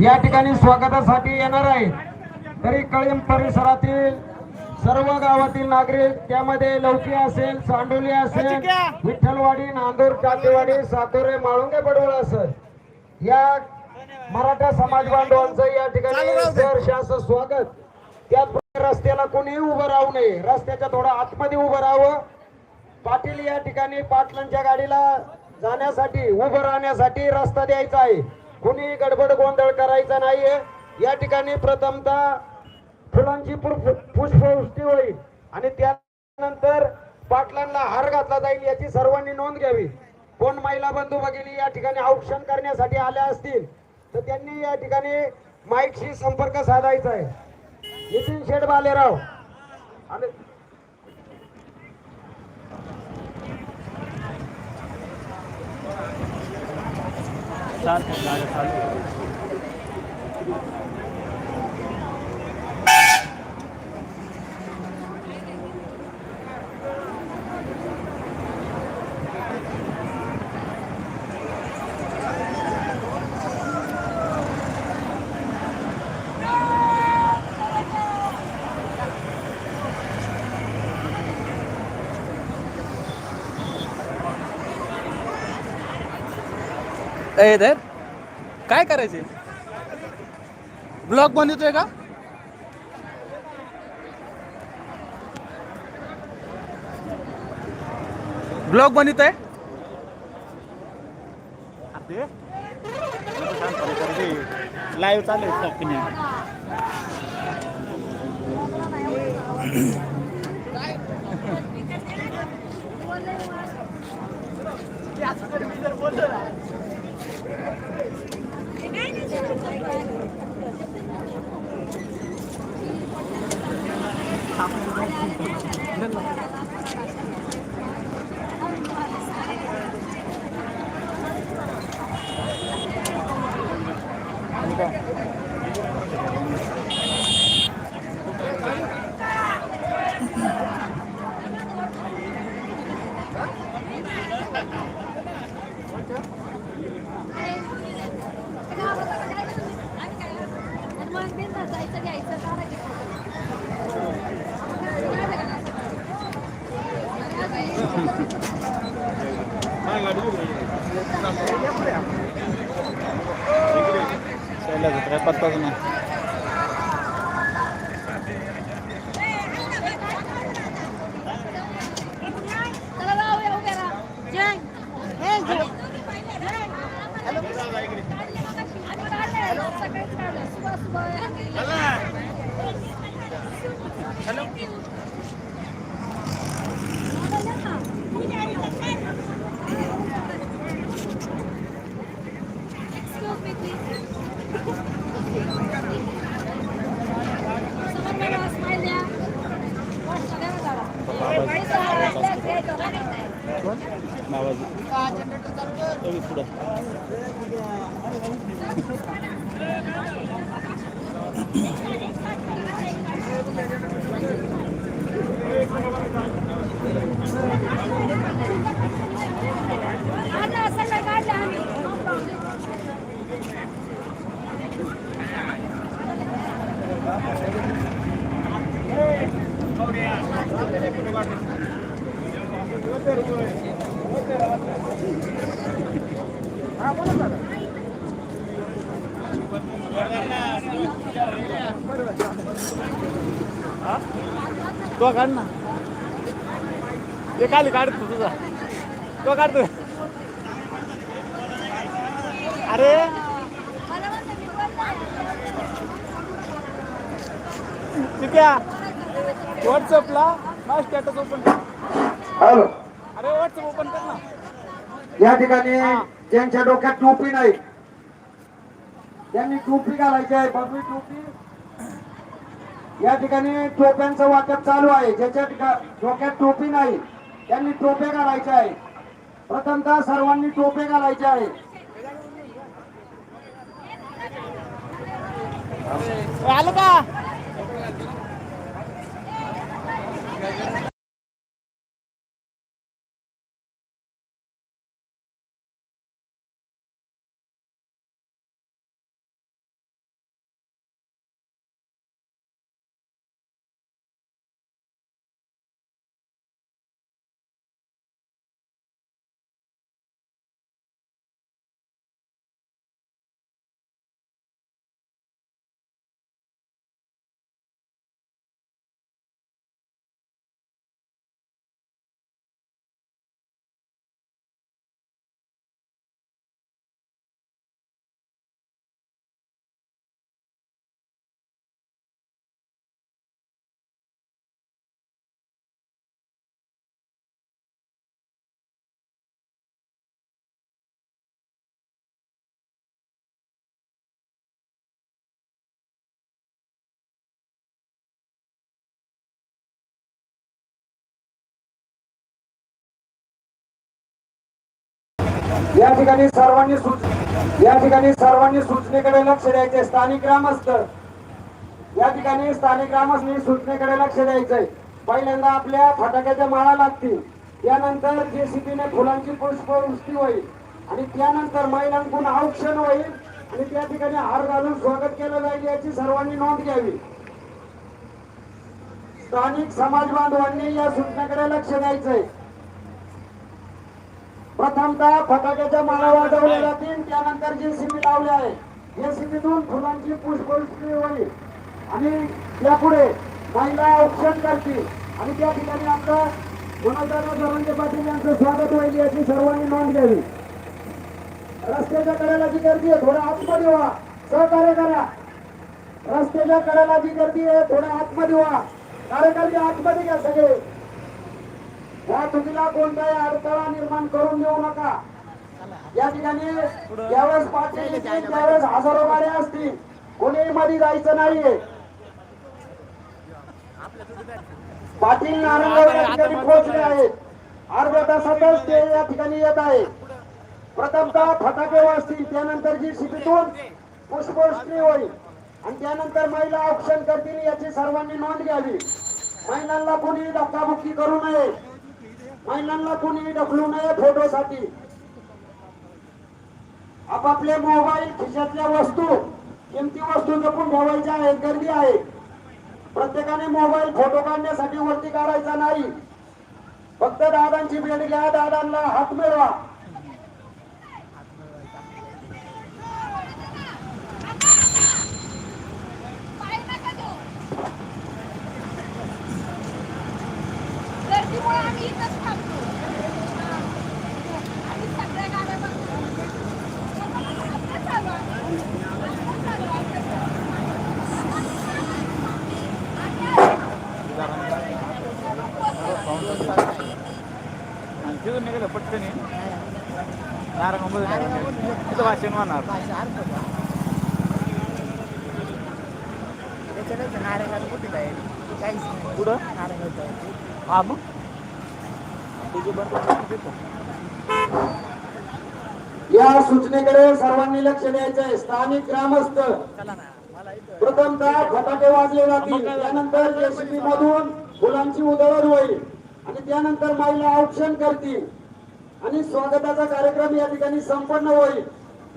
या ठिकाणी स्वागतासाठी येणार आहे. तरी कळीम परिसरातील सर्व गावातील नागरिक त्यामध्ये लौकी असेल सांडोली असेल विठ्ठलवाडी नांदूर कातेवाडी सातोरे माळुंगे बडवळ असेल या मराठा समाज बांधवांचं या ठिकाणी असं स्वागत. त्याचप्रमाणे रस्त्याला कोणीही उभं राहू नये. रस्त्याच्या थोडं आतमध्ये उभं राहावं. पाटील या ठिकाणी पाटलांच्या गाडीला जाण्यासाठी उभं राहण्यासाठी रस्ता द्यायचा आहे. कुणी गडबड गोंधळ करायचा नाहीये. या ठिकाणी प्रथमतः फुलांची पुष्पवृष्टी होईल आणि त्यानंतर पाटलांना हार घातला जाईल याची सर्वांनी नोंद घ्यावी. कोण महिला बंधू भगिनी या ठिकाणी औक्षण करण्यासाठी आल्या असतील तर त्यांनी या ठिकाणी माईकशी संपर्क साधायचा आहे. नितीन शेठ बालेराव. आणि चार ए धर काय करायचे ब्लॉग बनवतोय का? ब्लॉग बनवतोय? लाईव्ह चालू आहे जायचं घ्यायचं काय पत्ताच नावाचं पुढं. तो काढ ना. ते खाली काढतो तुझा. तो काढतो अरे. मला व्हॉट्सअपला माझं स्टेटस ओपन हॅलो या ठिकाणी ज्यांच्या डोक्यात टोपी नाही त्यांनी टोपी घालायची आहे बघवी टोपी. या ठिकाणी टोप्यांचं वाटप चालू आहे ज्याच्या डोक्यात टोपी नाही त्यांनी टोप्या घालायच्या आहे. प्रथमतः सर्वांनी टोपे घालायचे आहे. आलं का? या ठिकाणी सर्वांनी या ठिकाणी सर्वांनी सूचनेकडे लक्ष द्यायचे स्थानिक ग्रामस्थ. या ठिकाणी स्थानिक ग्रामस्थांनी सूचनेकडे लक्ष द्यायचंय. पहिल्यांदा आपल्या फटाक्याच्या माळा लागतील. त्यानंतर जेसीबीने फुलांची पुष्पवृष्टी होईल. आणि त्यानंतर महिलांकडून औक्षण होईल. आणि त्या ठिकाणी हार घालून स्वागत केलं जाईल याची सर्वांनी नोंद घ्यावी. स्थानिक समाज बांधवांनी या सूचनेकडे लक्ष द्यायचंय. प्रथमतः फटाक्याच्या माळा वाजवल्या जातील त्यानंतर जेसीबी लावले आहे जेसीबीतून फुलांची पुष्पवृष्टी होईल. आणि यापुढे महिला औक्षण करतील. आणि त्या ठिकाणी आपलं मनोजदादा जरांगे पाटील यांचं स्वागत होईल याची सर्वांनी नोंद घ्यावी. रस्त्याच्या कडेला जी गर्दी आहे थोडं आतमध्ये व्हा. सहकार्य करा. रस्त्याच्या कडेला जी गर्दी आहे थोडं आतमध्ये व्हा. कार्यकर्ते आतमध्ये घ्या सगळे. वाहतुकीला कोणताही अडथळा निर्माण करून देऊ नका. या ठिकाणी ज्यावेळेस पाचशे येतील त्यावेळेस हजारो गाड्या असतील. कोणीही मध्ये जायचं नाहीये. पाटील नारायणगाव या ठिकाणी पोहोचले आहेत. अर्ध्या तासातच ते या ठिकाणी येत आहे प्रथमतः फटाके वाजतील त्यानंतर जी शिबीतून पुष्पवृष्टी होईल. आणि त्यानंतर महिला ऑप्शन करतील याची सर्वांनी नोंद घ्यावी. महिलांना कोणी धक्काबुक्की करू नये. महिलांना कोणी ढकलू नये फोटोसाठी. आपापले मोबाईल खिशातल्या वस्तू किमती वस्तू जपून ठेवायच्या आहेत गर्दी आहे. प्रत्येकाने मोबाईल फोटो काढण्यासाठी वरती काढायचा नाही. फक्त दादांची भेट घ्या दादांना हात मिळवा पाय नका देऊ. गर्दीमुळे आम्ही इथंच थांबतो. आम्ही सगळ्या गाड्या बंद करू. आता चालू आहे. आता चालू आहे. आणि तिथून निघालं पटकन नारायणमध्ये तिथं भाषण होणार. पुढं हा मग. या सूचनेकडे सर्वांनी लक्ष द्यायचंय. स्थानिक ग्रामस्थ. प्रथमतः फटाके वाजले जातील. त्यानंतर जेसीबी मधून फुलांची उधळण होईल. आणि त्यानंतर महिला औक्षण करतील. आणि स्वागताचा कार्यक्रम या ठिकाणी संपन्न होईल.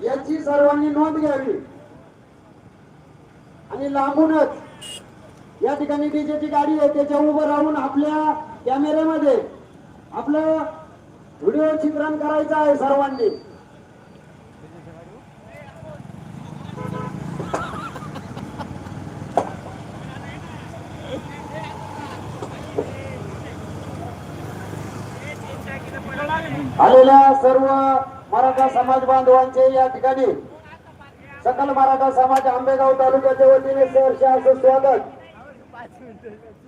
याची सर्वांनी नोंद घ्यावी. आणि लांबूनच या ठिकाणी डीजेची गाडी आहे त्याच्या उभं राहून आपल्या कॅमेऱ्यामध्ये आपलं व्हिडिओ चित्रण करायचं आहे सर्वांनी. आलेल्या सर्व मराठा समाज बांधवांचे या ठिकाणी सकल मराठा समाज आंबेगाव तालुक्याच्या वतीने सहर्ष असं स्वागत.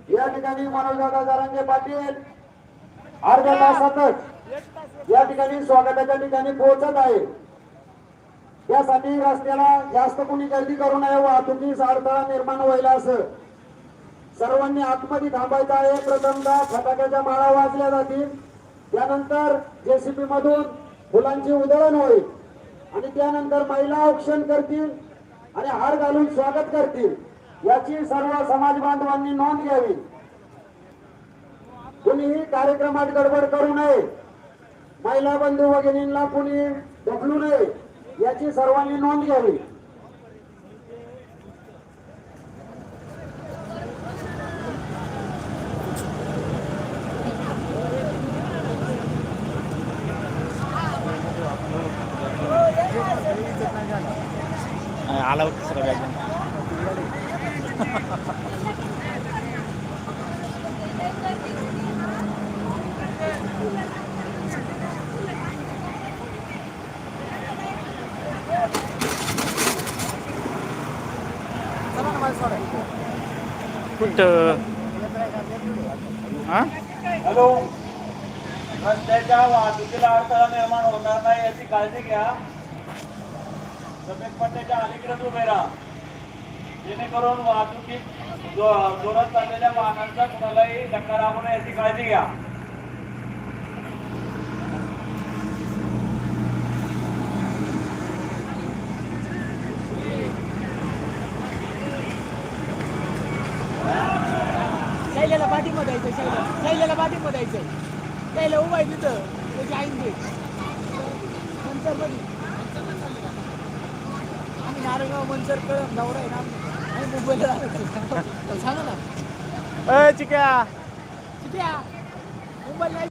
या ठिकाणी मनोजदादा जरांगे पाटील अर्ध्या तासातच या ठिकाणी स्वागताच्या ठिकाणी पोहोचत आहे. त्यासाठी रस्त्याला जास्त कोणी गर्दी करू नये वाहतुकीस अडथळा निर्माण व्हायला असं. सर्वांनी आतमध्ये थांबायचं आहे. प्रथमदा फटाक्याच्या माळा वाजल्या जातील. त्यानंतर जेसीबी मधून फुलांची उधळण होईल. आणि त्यानंतर महिला औक्षण करतील आणि हार घालून स्वागत करतील. याची सर्व समाज बांधवांनी नोंद घ्यावी. कुणीही कार्यक्रमात गडबड करू नये. महिला बंधू भगिनींना कुणी ढकलू नये याची सर्वांनी नोंद घ्यावी. कुठं? हॅलो. रस्त्याच्या वाहतुकीला अडथळा निर्माण होणार नाही याची काळजी घ्या. सफेद पट्ट्याच्या अलीकडेच उभे राहा. जेणेकरून वाहतुकीत जोरात चाललेल्या वाहनांचा कुणालाही धक्का राहू नये याची काळजी घ्या. शैल्याला पाठिंबा शैल्याला पाठिंबा द्यायचं शैल्या उभा आहे तिथं. त्याची आईन नंतर बघ आम्ही नारगाव मंचर कळम नवरा आहे ना? आम्ही आम्ही मुंबईला राहतो सांगा ना. अ चिक्या. चिक्या मुंबईला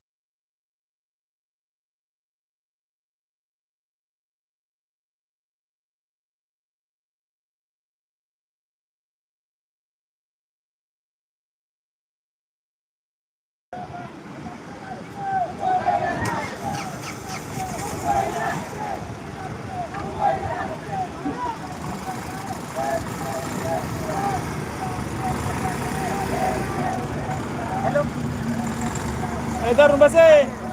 Idol, rumba sih.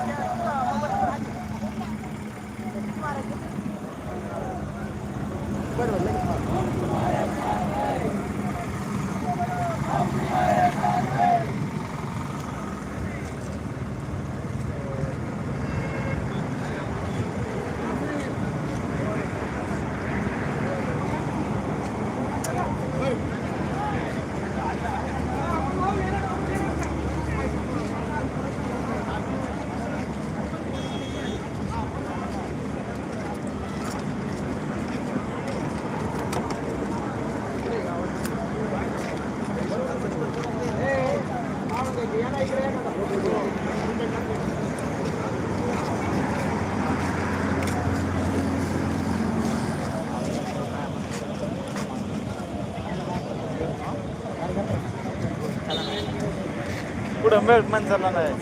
पुढं मिळत माणसाला नाही.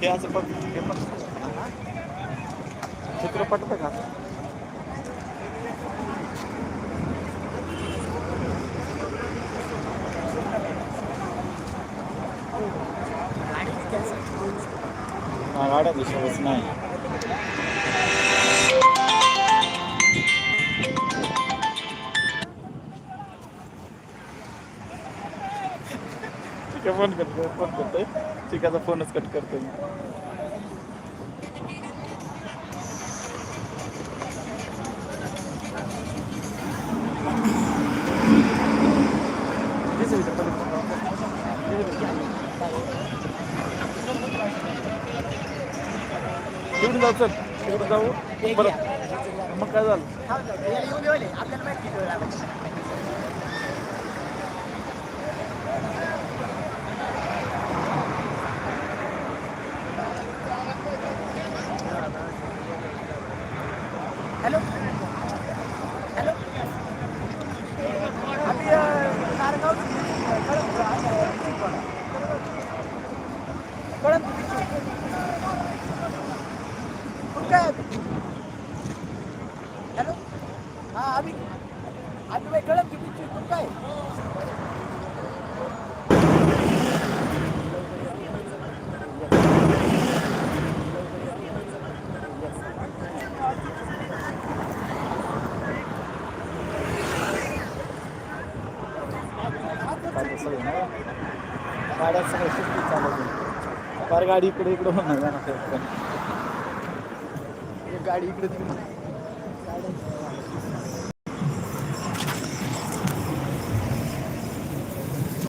हे असं बघ बघ चित्रपट बघा गाड्या दुसऱ्याच नाही. फोन करतोय फोन करतोय. चिकाचा फोनच कट करतोय चल तिकडे जाऊ. परत मग काय झालं? हॅलो. गाडी इकडे इकडे होणार. गाडी इकडे तिकडे.